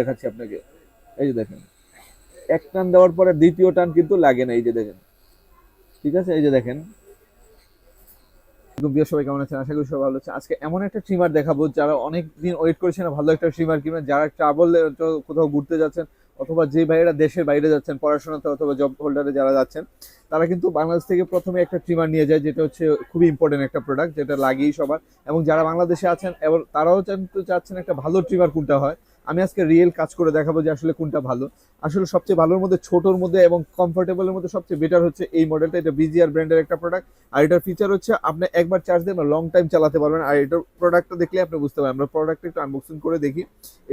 দেখাচ্ছি আপনাকে। এই যে দেখেন। এক টান দেওয়ার পরে দ্বিতীয় টান কিন্তু লাগে না, এই যে দেখেন। ঠিক আছে? এই যে দেখেন। সবাই কেমন আছেন? আশা করি সবাই ভালো আছে আজকে এমন একটা ট্রিমার দেখাবো যারা অনেক দিন ওয়েট করেছেন ভালো একটা ট্রিমার কিনবেন। যারা ট্রাভেল কোথাও ঘুরতে যাচ্ছেন অথবা যে ভাইয়েরা দেশের বাইরে যাচ্ছেন, পড়াশোনাতে অথবা জব হোল্ডারে যারা যাচ্ছেন, তারা কিন্তু বাংলাদেশ থেকে প্রথমে একটা ট্রিমার নিয়ে যায়, যেটা হচ্ছে খুবই ইম্পর্টেন্ট একটা প্রোডাক্ট যেটা লাগেই সবার। এবং যারা বাংলাদেশে আছেন, এবং তারাও কিন্তু চাচ্ছেন একটা ভালো ট্রিমার কোনটা হয় আমি আজকে রিয়েল কাজ করে দেখাবো যে আসলে কোনটা ভালো। আসলে সবচেয়ে ভালোর মধ্যে, ছোটোর মধ্যে এবং কমফোর্টেবলের মধ্যে সবচেয়ে বেটার হচ্ছে এই মডেলটা এটা বিজিআর ব্র্যান্ডের একটা প্রোডাক্ট আর এটার ফিচার হচ্ছে আপনি একবার চার্জ দেন লং টাইম চালাতে পারবেন। আর এটার প্রোডাক্টটা দেখলে আপনি বুঝতে পারবেন। আমরা প্রোডাক্টটা একটু আনবক্সিং করে দেখি।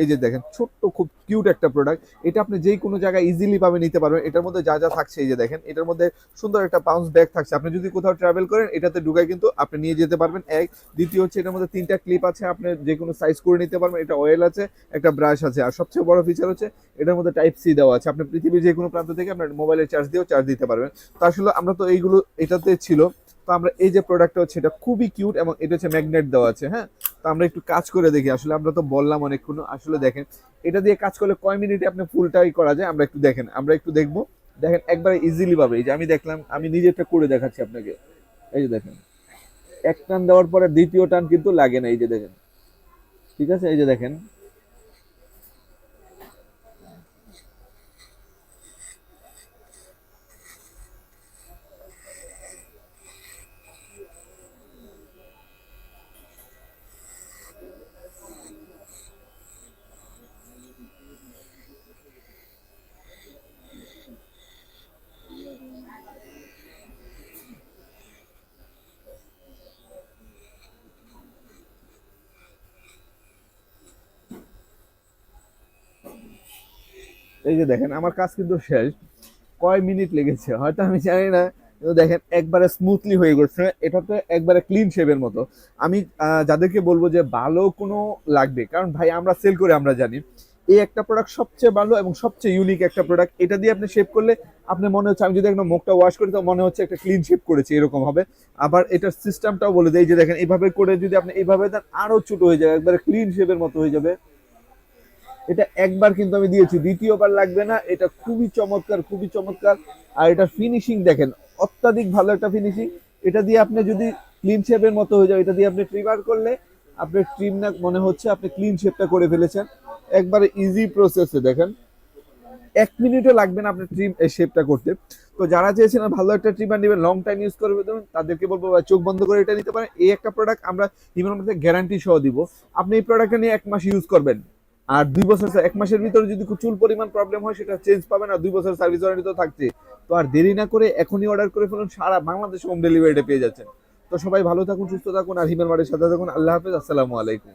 এই যে দেখেন, ছোট্ট, খুব কিউট একটা প্রোডাক্ট এটা আপনি যেই কোনো জায়গায় ইজিলি পাবে নিতে পারবেন। এটার মধ্যে যা যা থাকছে, এই যে দেখেন, এটার মধ্যে সুন্দর একটা পাউন্স ব্যাগ থাকছে। আপনি যদি কোথাও ট্রাভেল করেন, এটাতে ঢুকায় কিন্তু আপনি নিয়ে যেতে পারবেন। এক, দ্বিতীয় হচ্ছে এটার মধ্যে তিনটা ক্লিপ আছে। আপনি যে কোনো সাইজ করে নিতে পারবেন। এটা অয়েল আছে, একটা ব্রাশ আছে। আর সবচেয়ে বড় ফিচার হচ্ছে, এটার মধ্যে টাইপ সি দেওয়া আছে। আপনি পৃথিবীর যে কোনো প্রান্ত থেকে আপনার মোবাইলের চার্জ দিয়েও চার্জ দিতে পারবেন। তো আসলে আমরা তো এইগুলো, এটাতে ছিল। তো আমরা এই যে প্রোডাক্টটা হচ্ছে, এটা খুবই কিউট এবং এটা হচ্ছে ম্যাগনেট দেওয়া আছে হ্যাঁ? তো আমরা একটু কাজ করে দেখি। আসলে আমরা তো বললাম অনেকক্ষণ, আসলে দেখেন, এটা দিয়ে কাজ করলে কয় মিনিটে আপনি ফুলটাই করা যায়? আমরা একটু দেখেন, আমরা একটু দেখব। দেখেন, একবারে ইজিলি পাবে এই যে আমি দেখলাম, আমি নিজেরটা করে দেখাচ্ছি আপনাকে। এই যে দেখেন, এক টান দেওয়ার পরে দ্বিতীয় টান কিন্তু লাগে না, এই যে দেখেন। ঠিক আছে? এই যে দেখেন এই যে দেখেন, আমার কাজ কিন্তু শেষ। কয় মিনিট লেগেছে? হয়তো আমি জানি না। কিন্তু দেখেন, একবারে স্মুথলি হয়ে গেছে। এটা তো একবারে ক্লিন শেপের মতো। আমি যাদেরকে বলব যে ভালো কোনো লাগবে, কারণ ভাই আমরা সেল করে আমরা জানি, এই একটা প্রোডাক্ট সবচেয়ে ভালো এবং সবচেয়ে ইউনিক একটা প্রোডাক্ট এটা দিয়ে আপনি শেপ করলে আপনার মনে হচ্ছে, আমি যদি একটা মুখটা ওয়াশ করি, তো মনে হচ্ছে একটা ক্লিন শেপ করেছি, এরকম হবে। আবার এটার সিস্টেমটাও বলে দেয় যে দেখেন, এইভাবে করে যদি আপনি এইভাবে দেন আরও ছোটো হয়ে যাবে, একবারে ক্লিন শেপের মতো হয়ে যাবে। এটা একবার কিন্তু আমি দিয়েছি, দ্বিতীয়বার লাগবে না, এটা খুবই চমৎকার খুবই চমৎকার। আর এটা ফিনিশিং দেখেন, অত্যাধিক ভালো একটা ফিনিশিং এটা দিয়ে আপনি যদি ক্লিন শেপের মতো হয়ে যায় এটা দিয়ে আপনি ট্রিমার করলে আপনার ট্রিম না, মনে হচ্ছে আপনি ক্লিন শেপটা করে ফেলেছেন। একবারে ইজি প্রসেসে দেখেন। এক মিনিটও লাগবে না আপনার ট্রিম শেপটা করতে। তো যারা চেয়েছেন ভালো একটা ট্রিমার নেবেন লং টাইম ইউজ করবে তাদেরকে বলব চোখ বন্ধ করে এটা নিতে পারেন। এই একটা প্রোডাক্ট আমরা হিমের মধ্যে গ্যারান্টি সহ দিব। আপনি এই প্রোডাক্টটা নিয়ে এক মাস ইউজ করবেন। আর দুই বছর এক মাসের ভিতরে যদি চুল পরিমাণ প্রবলেম হয়, সেটা চেঞ্জ পাবে না দুই বছর সার্ভিস ওয়ারেন্টি তো থাকছে তো আর দেরি না করে এখনই অর্ডার করে ফেলুন, সারা বাংলাদেশ হোম ডেলিভারিটা পেয়ে যাচ্ছেন। তো সবাই ভালো থাকুন, সুস্থ থাকুন, আর হিমেল মাঠের সাথে থাকুন। আল্লাহ হাফেজ, আসসালামু আলাইকুম।